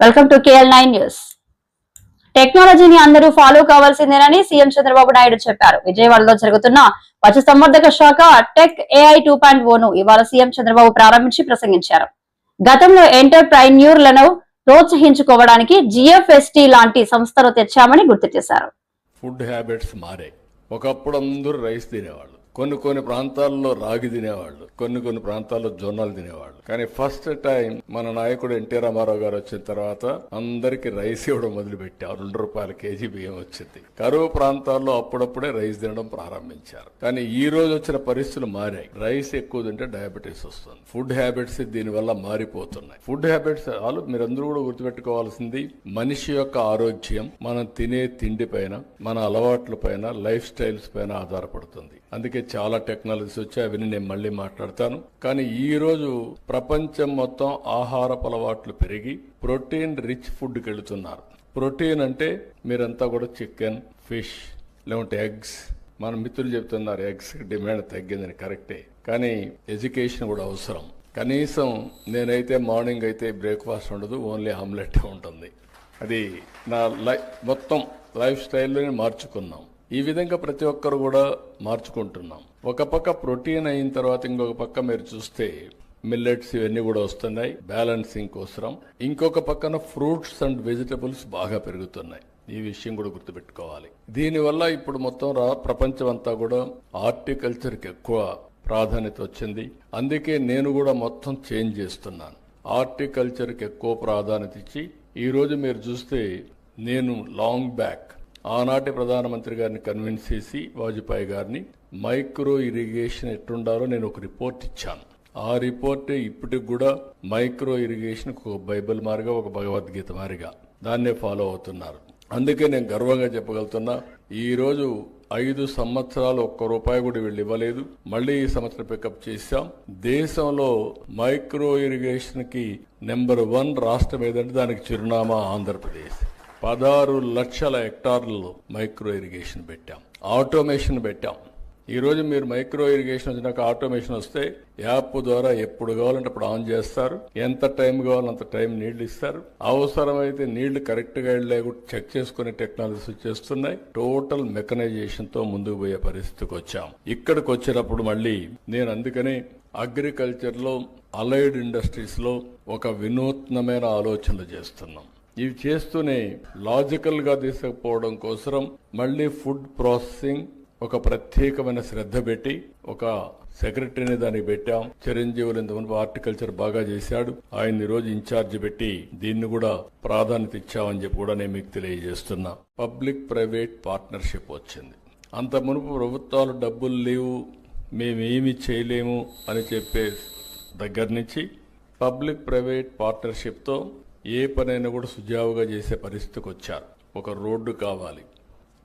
Welcome to KL nine news టెక్నాలజీని అందరూ follow కావాల్సిందేనని సీఎం చంద్రబాబు నాయుడు చెప్పారు. విజయవాడలో జరుగుతున్న పశు సంవర్ధక శాఖ టెక్ ఏఐ టూ పాయింట్ ఓను ఇవాళ సీఎం చంద్రబాబు ప్రారంభించి ప్రసంగించారు. గతంలో ఎంటర్ప్రైన్యూర్లను ప్రోత్సహించుకోవడానికి జిఎఫ్ఎస్టి లాంటి సంస్థలు తెచ్చామని గుర్తు చేశారు. ఫుడ్ హ్యాబిట్స్ మారాయి ఒకప్పుడు అందరూ రైస్ తినేవాళ్ళు. కొన్ని కొన్ని ప్రాంతాల్లో రాగి తినేవాళ్ళు కొన్ని కొన్ని ప్రాంతాల్లో జొన్నలు తినేవాళ్ళు. కానీ ఫస్ట్ టైం మన నాయకుడు ఎన్టీ రామారావు గారు వచ్చిన తర్వాత అందరికి రైస్ ఇవ్వడం మొదలుపెట్టారు. రెండు రూపాయల కేజీ బియ్యం వచ్చింది. కరువు ప్రాంతాల్లో అప్పుడప్పుడే రైస్ తినడం ప్రారంభించారు. కానీ ఈ రోజు వచ్చిన పరిస్థితులు మారాయి. రైస్ ఎక్కువ తింటే డయాబెటీస్ వస్తుంది. ఫుడ్ హ్యాబిట్స్ దీనివల్ల మారిపోతున్నాయి. ఫుడ్ హ్యాబిట్స్ వాళ్ళు మీరందరూ కూడా గుర్తుపెట్టుకోవాల్సింది మనిషి యొక్క ఆరోగ్యం మనం తినే తిండి పైన మన అలవాట్ల పైన లైఫ్ స్టైల్స్ పైన ఆధారపడుతుంది. అందుకే చాలా టెక్నాలజీస్ వచ్చాయి అవన్నీ నేను మళ్ళీ మాట్లాడతాను. కానీ ఈ రోజు ప్రపంచం మొత్తం ఆహారపు అలవాట్లు పెరిగి ప్రోటీన్ రిచ్ ఫుడ్కి వెళుతున్నారు. ప్రోటీన్ అంటే మీరంతా కూడా చికెన్ ఫిష్ లేకుంటే ఎగ్స్. మన మిత్రులు చెప్తున్నారు ఎగ్స్ డిమాండ్ తగ్గిందని కరెక్టే. కానీ ఎడ్యుకేషన్ కూడా అవసరం. కనీసం నేనైతే మార్నింగ్ అయితే బ్రేక్ఫాస్ట్ ఉండదు ఓన్లీ ఆమ్లెట్ ఉంటుంది. అది నా లైఫ్ మొత్తం లైఫ్ స్టైల్లోనే మార్చుకున్నాం. ఈ విధంగా ప్రతి ఒక్కరు కూడా మార్చుకుంటున్నాం. ఒక పక్క ప్రోటీన్ అయిన తర్వాత ఇంకొక పక్క మీరు చూస్తే మిల్లెట్స్ ఇవన్నీ కూడా వస్తున్నాయి బ్యాలెన్సింగ్ కోసం ఇంకొక పక్కన ఫ్రూట్స్ అండ్ వెజిటబుల్స్ బాగా పెరుగుతున్నాయి. ఈ విషయం కూడా గుర్తుపెట్టుకోవాలి. దీనివల్ల ఇప్పుడు మొత్తం రా ప్రపంచం అంతా కూడా హార్టికల్చర్కి ఎక్కువ ప్రాధాన్యత వచ్చింది. అందుకే నేను కూడా మొత్తం చేంజ్ చేస్తున్నాను. హార్టికల్చర్కి ఎక్కువ ప్రాధాన్యత ఇచ్చి ఈరోజు మీరు చూస్తే నేను లాంగ్ బ్యాక్ ఆనాటి ప్రధానమంత్రి గారిని కన్విన్స్ చేసి వాజ్పేయి గారిని మైక్రో ఇరిగేషన్ ఎట్టుండాలో నేను ఒక రిపోర్ట్ ఇచ్చాను. ఆ రిపోర్ట్ ఇప్పటికి కూడా మైక్రో ఇరిగేషన్ ఒక బైబిల్ మారిగా ఒక భగవద్గీత మారిగా దాన్నే ఫాలో అవుతున్నారు. అందుకే నేను గర్వంగా చెప్పగలుగుతున్నా ఈరోజు ఐదు సంవత్సరాలు ఒక్క రూపాయి కూడా వీళ్ళు ఇవ్వలేదు. మళ్ళీ ఈ సంవత్సరం పికప్ చేశాం. దేశంలో మైక్రో ఇరిగేషన్కి నెంబర్ వన్ రాష్ట్రం ఏదంటే దానికి చిరునామా ఆంధ్రప్రదేశ్. పదహారు లక్షల హెక్టార్లలో మైక్రో ఇరిగేషన్ పెట్టాం. ఆటోమేషన్ పెట్టాం. ఈరోజు మీరు మైక్రో ఇరిగేషన్ వచ్చినాక ఆటోమేషన్ వస్తే యాప్ ద్వారా ఎప్పుడు కావాలంటే అప్పుడు ఆన్ చేస్తారు. ఎంత టైం కావాలంత టైం నీళ్ళు ఇస్తారు. అవసరమైతే నీళ్ళు కరెక్ట్గా లేకుండా చెక్ చేసుకునే టెక్నాలజీస్ వచ్చేస్తున్నాయి. టోటల్ మెకనైజేషన్తో ముందుకు పోయే పరిస్థితికి వచ్చాం. ఇక్కడికి వచ్చేటప్పుడు మళ్ళీ నేను అందుకనే అగ్రికల్చర్లో అలైడ్ ఇండస్ట్రీస్లో ఒక వినూత్నమైన ఆలోచనలు చేస్తున్నాం. ఇవి చేస్తూనే లాజికల్గా తీసుకుపోవడం కోసం మళ్ళీ ఫుడ్ ప్రాసెసింగ్ ఒక ప్రత్యేకమైన శ్రద్ధ పెట్టి ఒక సెక్రటరీని దానికి పెట్టాం. చిరంజీవులు ఇంతకుముందు హార్టికల్చర్ బాగా చేశాడు. ఆయన రోజు ఇన్ఛార్జ్ పెట్టి దీన్ని కూడా ప్రాధాన్యత ఇచ్చామని చెప్పి కూడా నేను మీకు తెలియజేస్తున్నా. పబ్లిక్ ప్రైవేట్ పార్ట్నర్షిప్ వచ్చింది. అంత మునుపు ప్రభుత్వాలు డబ్బులు లేవు మేమేమి చేయలేము అని చెప్పే దగ్గర నుంచి పబ్లిక్ ప్రైవేట్ పార్ట్నర్షిప్తో ఏ పనైనా కూడా సుజావుగా చేసే పరిస్థితికి వచ్చారు. ఒక రోడ్డు కావాలి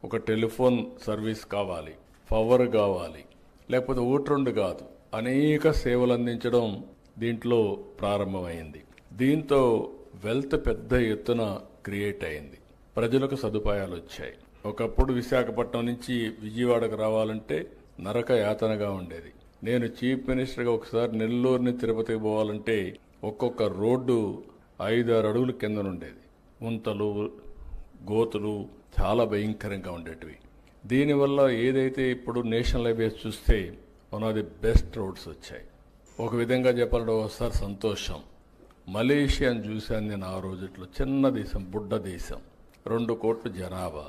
ఒక టెలిఫోన్ సర్వీస్ కావాలి పవర్ కావాలి లేకపోతే ఒకటి రెండు కాదు అనేక సేవలు అందించడం దీంట్లో ప్రారంభమైంది. దీంతో వెల్త్ పెద్ద ఎత్తున క్రియేట్ అయింది. ప్రజలకు సదుపాయాలు వచ్చాయి. ఒకప్పుడు విశాఖపట్నం నుంచి విజయవాడకు రావాలంటే నరక యాతనగా ఉండేది. నేను చీఫ్ మినిస్టర్గా ఒకసారి నెల్లూరుని తిరుపతికి పోవాలంటే ఒక్కొక్క రోడ్డు ఐదు ఆరు అడుగుల కింద ఉండేది ముంతలు గోతులు చాలా భయంకరంగా ఉండేటివి. దీనివల్ల ఏదైతే ఇప్పుడు నేషనల్ హైవేస్ చూస్తే one of the best roads వచ్చాయి. ఒక విధంగా చెప్పాలంటే ఒకసారి సంతోషం. మలేషియాని చూశాను నేను ఆ రోజుట్లో. చిన్న దేశం బుడ్డ దేశం. రెండు కోట్ల జనాభా.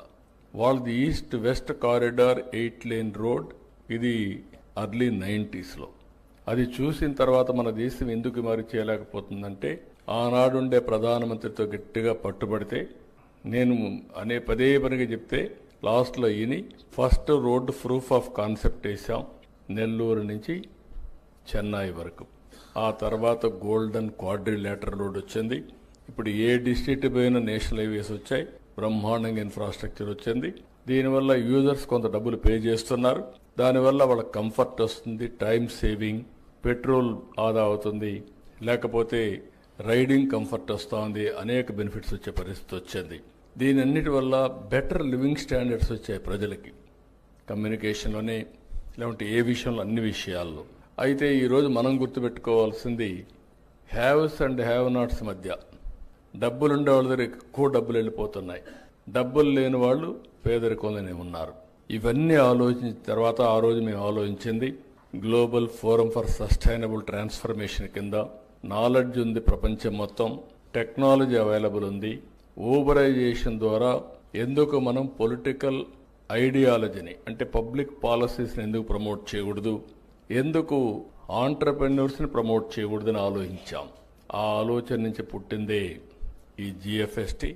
వాళ్ళది east west corridor eight lane road. ఇది అర్లీ నైంటీస్లో. అది చూసిన తర్వాత మన దేశం ఎందుకు మరి చేయలేకపోతుందంటే ఆనాడుండే ప్రధానమంత్రితో గట్టిగా పట్టుబడితే నేను అనే పదే పనిగా చెప్తే లాస్ట్లో ఈని first road proof of concept వేసాం నెల్లూరు నుంచి చెన్నై వరకు. ఆ తర్వాత గోల్డెన్ క్వాడ్రిలేటర్ రోడ్ వచ్చింది. ఇప్పుడు ఏ డిస్ట్రిక్ట్ పోయిన నేషనల్ హైవేస్ వచ్చాయి బ్రహ్మాండంగా ఇన్ఫ్రాస్ట్రక్చర్ వచ్చింది. దీనివల్ల యూజర్స్ కొంత డబ్బులు పే చేస్తున్నారు. దానివల్ల వాళ్ళ కంఫర్ట్ వస్తుంది టైం సేవింగ్ పెట్రోల్ ఆదా అవుతుంది. లేకపోతే రైడింగ్ కంఫర్ట్ వస్తుంది అనేక బెనిఫిట్స్ వచ్చే పరిస్థితి వచ్చింది. దీని అన్నిటి వల్ల బెటర్ లివింగ్ స్టాండర్డ్స్ వచ్చాయి ప్రజలకి కమ్యూనికేషన్లోనే లేకుంటే ఏ విషయంలో అన్ని విషయాల్లో. అయితే ఈరోజు మనం గుర్తుపెట్టుకోవాల్సింది హ్యావ్స్ అండ్ హ్యావ్ నాట్స్ మధ్య డబ్బులుండే వాళ్ళ దగ్గర ఎక్కువ డబ్బులు వెళ్ళిపోతున్నాయి. డబ్బులు లేని వాళ్ళు పేదరికంలోనే ఉన్నారు. ఇవన్నీ ఆలోచించిన తర్వాత ఆ రోజు మేము ఆలోచించింది global forum for sustainable transformation కింద నాలెడ్జ్ ఉంది ప్రపంచం మొత్తం టెక్నాలజీ అవైలబుల్ ఉంది. ఊబరైజేషన్ ద్వారా ఎందుకు మనం పొలిటికల్ ఐడియాలజీని అంటే పబ్లిక్ పాలసీస్ని ఎందుకు ప్రమోట్ చేయకూడదు? ఎందుకు ఆంటర్ప్రెన్యూర్స్ని ప్రమోట్ చేయకూడదని ఆలోచించాం? ఆ ఆలోచన నుంచి పుట్టిందే ఈ జిఎఫ్ఎస్టీ.